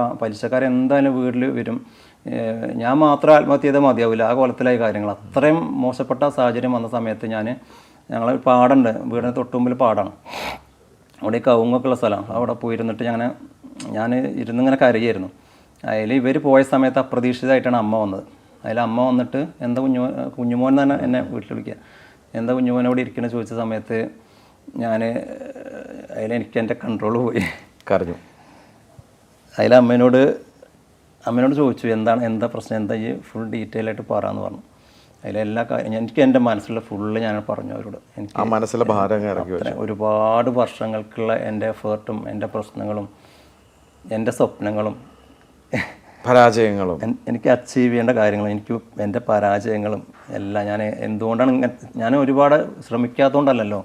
ആ പലിശക്കാർ എന്തായാലും വീട്ടിൽ വരും ഞാൻ മാത്രം ആത്മഹത്യ ചെയ്താൽ മതിയാവില്ല ആ കോലത്തിലായി കാര്യങ്ങൾ അത്രയും മോശപ്പെട്ട സാഹചര്യം വന്ന സമയത്ത് ഞാൻ ഞങ്ങൾ പാടുണ്ട്. വീടിന് തൊട്ടുമുമ്പിൽ പാടാണ്. അവിടെ കവുങ്ങൊക്കെ ഉള്ള സ്ഥലമാണ് അവിടെ പോയിരുന്നിട്ട് ഞാൻ ഞാൻ ഇരുന്നിങ്ങനെ കരയായിരുന്നു. അതിൽ ഇവർ പോയ സമയത്ത് അപ്രതീക്ഷിതമായിട്ടാണ് അമ്മ വന്നത്. അതിൽ അമ്മ വന്നിട്ട് എന്താ കുഞ്ഞു കുഞ്ഞുമോൻ തന്നെ എന്നെ വീട്ടിൽ വിളിക്കുക എന്താ കുഞ്ഞുമോൻ അവിടെ ഇരിക്കണ? ചോദിച്ച സമയത്ത് ഞാൻ അതിലെനിക്ക് എന്റെ കൺട്രോൾ പോയി. കരഞ്ഞു. അതിൽ അമ്മേനോട് അമ്മേനോട് ചോദിച്ചു എന്താണ് എന്താ പ്രശ്നം എന്താ ഈ ഫുൾ ഡീറ്റെയിൽ ആയിട്ട് പറയാന്ന് പറഞ്ഞു. അതിലെല്ലാ കാര്യം എനിക്ക് എന്റെ മനസ്സിലുള്ള ഫുള്ള് ഞാൻ പറഞ്ഞു അവരോട്. എനിക്ക് മനസ്സിലെ ഭാരം ഒരുപാട് വർഷങ്ങൾക്കുള്ള എന്റെ എഫേർട്ടും എന്റെ പ്രശ്നങ്ങളും എന്റെ സ്വപ്നങ്ങളും പരാജയങ്ങളും. എനിക്ക് അച്ചീവ് ചെയ്യേണ്ട കാര്യങ്ങളും എനിക്ക് എന്റെ പരാജയങ്ങളും എല്ലാം ഞാൻ എന്തുകൊണ്ടാണ് ഞാൻ ഒരുപാട് ശ്രമിക്കാത്തതുകൊണ്ടല്ലല്ലോ.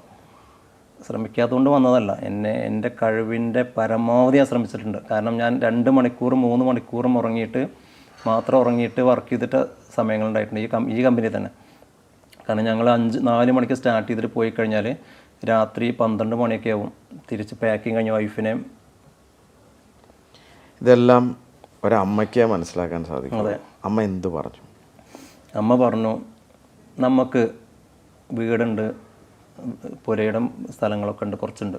ശ്രമിക്കാത്തതുകൊണ്ട് വന്നതല്ല. എന്നെ എന്റെ കഴിവിന്റെ പരമാവധി ഞാൻ ശ്രമിച്ചിട്ടുണ്ട്. കാരണം ഞാൻ രണ്ട് മണിക്കൂറും മൂന്ന് മണിക്കൂറും ഉറങ്ങിയിട്ട് മാത്രം ഉറങ്ങിയിട്ട് വർക്ക് ചെയ്തിട്ട് സമയങ്ങളുണ്ടായിട്ടുണ്ട് ഈ കം ഈ കമ്പനി തന്നെ. കാരണം ഞങ്ങൾ അഞ്ച് നാല് മണിക്ക് സ്റ്റാർട്ട് ചെയ്തിട്ട് പോയി കഴിഞ്ഞാൽ രാത്രി പന്ത്രണ്ട് മണിയൊക്കെ ആവും. തിരിച്ച് പാക്കിങ് കഴിഞ്ഞ് വൈഫിനെയും ഇതെല്ലാം ഒരമ്മയ്ക്ക് മനസ്സിലാക്കാൻ സാധിക്കും. അതെ. അമ്മ എന്ത് പറഞ്ഞു? അമ്മ പറഞ്ഞു നമുക്ക് വീടുണ്ട് പുരയുടെ സ്ഥലങ്ങളൊക്കെ ഉണ്ട് കുറച്ചുണ്ട്.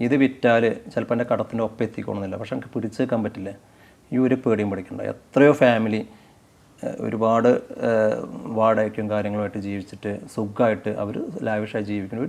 ഇത് വിറ്റാൽ ചിലപ്പോൾ എന്റെ കടത്തിന്റെ ഒപ്പം എത്തിക്കണമെന്നില്ല പക്ഷെ എനിക്ക് പിടിച്ചു വെക്കാൻ പറ്റില്ല. ഈ ഒരു പേടിയും പിടിക്കണ്ട. എത്രയോ ഫാമിലി ഒരുപാട് വാടകയ്ക്കും കാര്യങ്ങളുമായിട്ട് ജീവിച്ചിട്ട് സുഖമായിട്ട് അവർ ലാവിഷായി ജീവിക്കുന്നു.